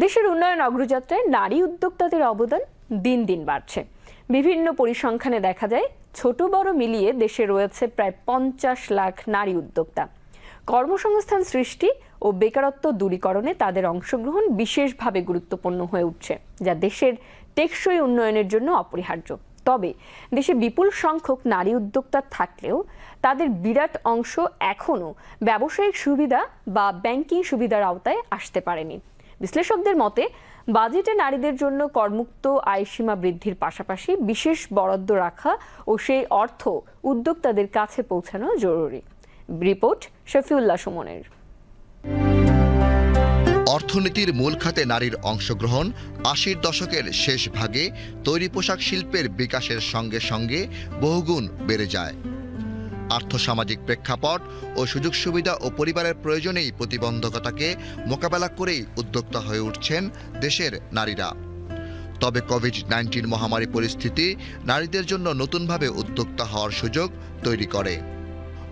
দেশের উন্নয়ন অগ্রযাত্রায় নারী উদ্যোক্তাদের অবদান দিন দিন বাড়ছে। বিভিন্ন পরিসংখ্যানে দেখা যায়, ছোট বড় মিলিয়ে দেশে রয়েছে প্রায় পঞ্চাশ লাখ নারী উদ্যোক্তা। কর্মসংস্থান সৃষ্টি ও বেকারত্ব দূরীকরণে তাদের অংশগ্রহণ বিশেষভাবে গুরুত্বপূর্ণ হয়ে উঠছে, যা দেশের টেকসই উন্নয়নের জন্য অপরিহার্য। তবে দেশে বিপুল সংখ্যক নারী উদ্যোক্তা থাকলেও তাদের বিরাট অংশ এখনও ব্যবসায়িক সুবিধা বা ব্যাংকিং সুবিধার আওতায় আসতে পারেনি। বিশ্লেষকদের মতে, বাজেটে নারীদের জন্য করমুক্ত আয়সীমা বৃদ্ধির পাশাপাশি বিশেষ বরাদ্দ রাখা ও সেই অর্থ উদ্যোক্তাদের কাছে পৌঁছানো জরুরি। রিপোর্ট শফিউল্লাহ সুমনের। অর্থনীতির মূল খাতে নারীর অংশগ্রহণ আশির দশকের শেষ ভাগে তৈরি পোশাক শিল্পের বিকাশের সঙ্গে সঙ্গে বহুগুণ বেড়ে যায়। আর্থসামাজিক প্রেক্ষাপট ও সুযোগ সুবিধা ও পরিবারের প্রয়োজনেই প্রতিবন্ধকতাকে মোকাবেলা করেই উদ্যোক্তা হয়ে উঠছেন দেশের নারীরা। তবে কোভিড নাইন্টিন মহামারী পরিস্থিতি নারীদের জন্য নতুনভাবে উদ্যোক্তা হওয়ার সুযোগ তৈরি করে।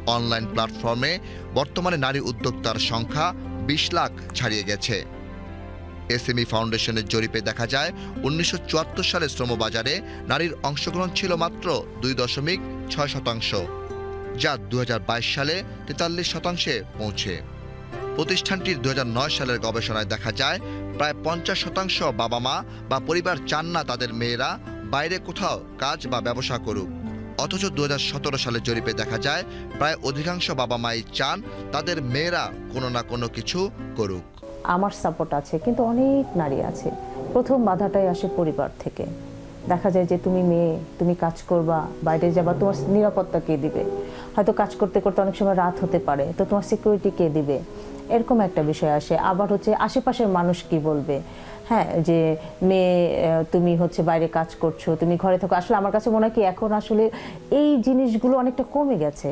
অনলাইন প্ল্যাটফর্মে বর্তমানে নারী উদ্যোক্তার সংখ্যা বিশ লাখ ছাড়িয়ে গেছে। এসএমই ফাউন্ডেশনের জরিপে দেখা যায়, উনিশশো চুয়াত্তর সালে শ্রমবাজারে নারীর অংশগ্রহণ ছিল মাত্র দুই দশমিক ছয় শতাংশ। যা দু হাজার বাইশ সালে তেতাল্লিশ শতাংশে পৌঁছে। প্রতিষ্ঠানটির দু হাজার নয় সালের গবেষণায় দেখা যায়, প্রায় পঞ্চাশ শতাংশ বাবা মা বা পরিবার চান না তাদের মেয়েরা বাইরে কোথাও কাজ বা ব্যবসা করুক। অথচ দু সালের জরিপে দেখা যায়, প্রায় অধিকাংশ বাবা মাই চান তাদের মেয়েরা কোনো না কোনো কিছু করুক। আমার সাপোর্ট আছে, কিন্তু অনেক নারী আছে। প্রথম বাধাটাই আসে পরিবার থেকে। দেখা যায় যে তুমি মেয়ে, তুমি কাজ করবা, বাইরে যাবা, তোমার নিরাপত্তা কে দিবে? হয়তো কাজ করতে করতে অনেক সময় রাত হতে পারে, তো তোমার সিকিউরিটি কে দিবে? এরকম একটা বিষয় আসে। আবার হচ্ছে আশেপাশের মানুষ কি বলবে? হ্যাঁ যে মেয়ে তুমি হচ্ছে বাইরে কাজ করছ, তুমি ঘরে থাকো। আসলে আমার কাছে মনে হয় কি, এখন আসলে এই জিনিসগুলো অনেকটা কমে গেছে।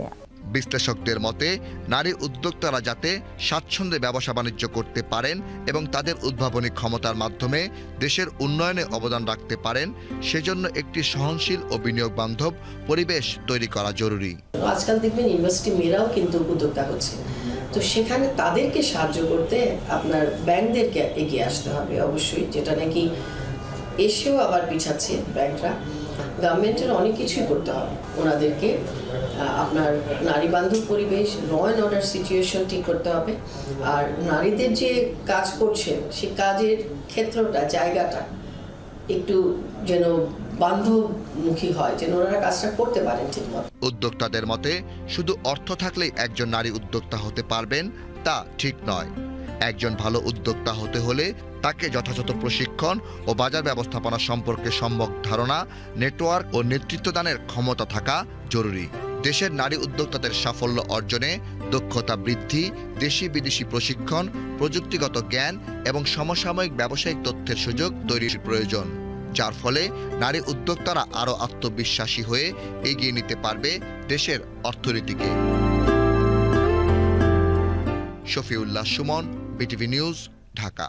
বিশ্লেষকদের মতে, নারী উদ্যোক্তারা যাতে স্বাচ্ছন্দ্যে ব্যবসা বাণিজ্য করতে পারেন এবং তাদের উদ্ভাবনী ক্ষমতার মাধ্যমে দেশের উন্নয়নে অবদান রাখতে পারেন, সেজন্য একটি সহনশীল ও বিনিয়োগ বান্ধব পরিবেশ তৈরি করা জরুরি। আজকাল দেখবেন ইউনিভার্সিটি মেয়েরাও কিন্তু উদ্যোক্তা হচ্ছে। তো সেখানে তাদেরকে সাহায্য করতে আপনার ব্যাংকদেরকে এগিয়ে আসতে হবে অবশ্যই, যেটা নাকি এসেও আবার পিছাচ্ছে ব্যাংকরা। গভর্নমেন্টের অনেক কিছুই করতে হবে। ওনাদেরকে আপনার নারী বান্ধব পরিবেশ ল অ্যান্ড অর্ডার সিচুয়েশন ঠিক করতে হবে। আর নারীদের যে কাজ করছেন সে কাজের ক্ষেত্রটা, জায়গাটা একটু যেন বান্ধবমুখী হয়, যেন ওনারা কাজটা করতে পারেন ঠিকমতো। উদ্যোক্তাদের মতে, শুধু অর্থ থাকলেই একজন নারী উদ্যোক্তা হতে পারবেন, তা ঠিক নয়। একজন ভালো উদ্যোক্তা হতে হলে তাকে যথাযথ প্রশিক্ষণ ও বাজার ব্যবস্থাপনা সম্পর্কে সম্যক ধারণা, নেটওয়ার্ক ও নেতৃত্বদানের ক্ষমতা থাকা জরুরি। দেশের নারী উদ্যোক্তাদের সাফল্য অর্জনে দক্ষতা বৃদ্ধি, দেশি বিদেশি প্রশিক্ষণ, প্রযুক্তিগত জ্ঞান এবং সমসাময়িক ব্যবসায়িক তথ্যের সুযোগ তৈরির প্রয়োজন, যার ফলে নারী উদ্যোক্তারা আরও আত্মবিশ্বাসী হয়ে এগিয়ে নিতে পারবে দেশের অর্থনীতিকে। Shafiullah Suman BTV news Dhaka